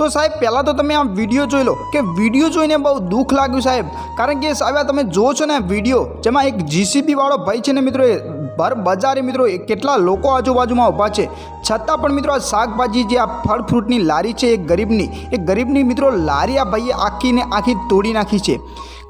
તો સાહેબ, પહેલાં તો તમે આ વીડિયો જોઈ લો, કે વીડિયો જોઈને બહુ દુઃખ લાગ્યું સાહેબ. કારણ કે સાહેબ, આ તમે જોવો છો ને વીડિયો જેમાં એક જીસીબી વાળો ભાઈ છે ને મિત્રો, એ ભર બજારે મિત્રો કેટલા લોકો આજુબાજુમાં ઊભા છે. છતાં પણ મિત્રો, આ શાકભાજી જે આ ફળ ફ્રૂટની લારી છે, એ ગરીબની એ ગરીબની મિત્રો લારી આ ભાઈએ આખીને આખી તોડી નાખી છે.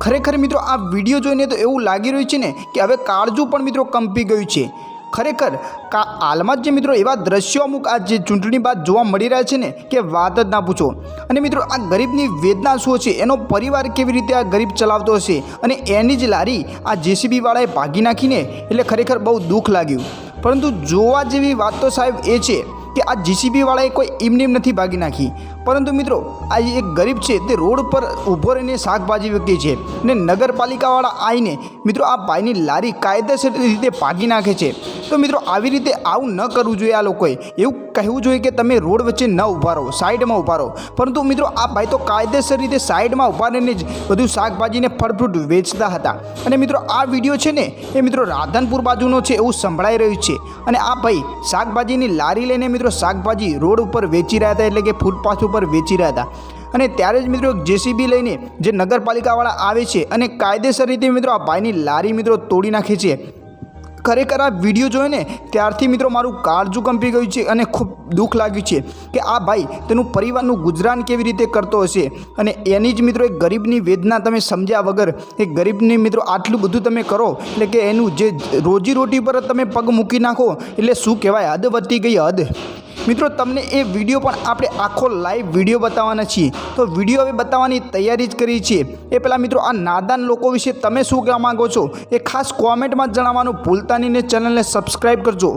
ખરેખર મિત્રો, આ વીડિયો જોઈને તો એવું લાગી રહ્યું છે ને, કે હવે કાળજું પણ મિત્રો કંપી ગયું છે. ખરેખર કા હાલમાં જ મિત્રો એવા દ્રશ્યો અમુક આ જે ચૂંટણી બાદ જોવા મળી રહ્યા છે ને કે વાત જ ના પૂછો. અને મિત્રો આ ગરીબની વેદના શું છે એનો પરિવાર કેવી રીતે આ ગરીબ ચલાવતો હશે? અને એની જ લારી આ જેસીબી વાળાએ ભાગી નાખીને એટલે ખરેખર બહુ દુઃખ લાગ્યું. પરંતુ જોવા જેવી વાત તો સાહેબ એ છે કે આ જીસીબીવાળાએ કોઈ એમનેમ નથી ભાગી નાખી. પરંતુ મિત્રો, આ એક ગરીબ છે, તે રોડ પર ઊભો રહીને શાકભાજી વેચે છે ને નગરપાલિકાવાળા આવીને મિત્રો, આ ભાઈની લારી કાયદેસર રીતે ભાગી નાખે છે. તો મિત્રો, આવી રીતે આવું ન કરવું જોઈએ આ લોકોએ. એવું કહેવું જોઈએ કે તમે રોડ વચ્ચે ન ઊભા રહો, સાઈડમાં ઊભા રહો. પરંતુ મિત્રો, આ ભાઈ તો કાયદેસર રીતે સાઈડમાં ઊભા રહીને જ બધું શાકભાજીને ફળ ફ્રૂટ વેચતા હતા. અને મિત્રો, આ વીડિયો છે ને, એ મિત્રો રાધનપુર બાજુનો છે એવું સંભળાઈ રહ્યું છે. અને આ ભાઈ શાકભાજીની લારી લઈને મિત્રો શાકભાજી રોડ ઉપર વેચી રહ્યા હતા એટલે કે ફૂટપાથ ઉપર વેચી રહ્યા હતા. અને ત્યારે જ મિત્રો જેસીબી લઈને જે નગરપાલિકાવાળા આવે છે અને કાયદેસર રીતે મિત્રો આ ભાઈની લારી મિત્રો તોડી નાખે છે. ખરેખર આ વીડિયો જોઈને ત્યારથી મિત્રો મારું કાળજું કંપી ગયું છે અને ખૂબ દુઃખ લાગ્યું છે કે આ ભાઈ તેનું પરિવારનું ગુજરાન કેવી રીતે કરતો હશે? અને એની જ મિત્રો એક ગરીબની વેદના તમે સમજ્યા વગર, એ ગરીબની મિત્રો આટલું બધું તમે કરો, એટલે કે એનું જે રોજીરોટી પર તમે પગ મૂકી નાખો, એટલે શું કહેવાય? હદ વધતી ગઈ હદ. મિત્રો, તમને એ વીડિયો પણ આપણે આખો લાઈવ વીડિયો બતાવવાના છીએ. તો વીડિયો હવે બતાવવાની તૈયારી જ કરી છીએ એ પહેલાં મિત્રો, આ નાદાન લોકો વિશે તમે શું કહેવા માગો છો? એ ખાસ કોમેન્ટમાં જણાવવાનું ભૂલતા નહીં ને ચેનલને સબસ્ક્રાઈબ કરજો.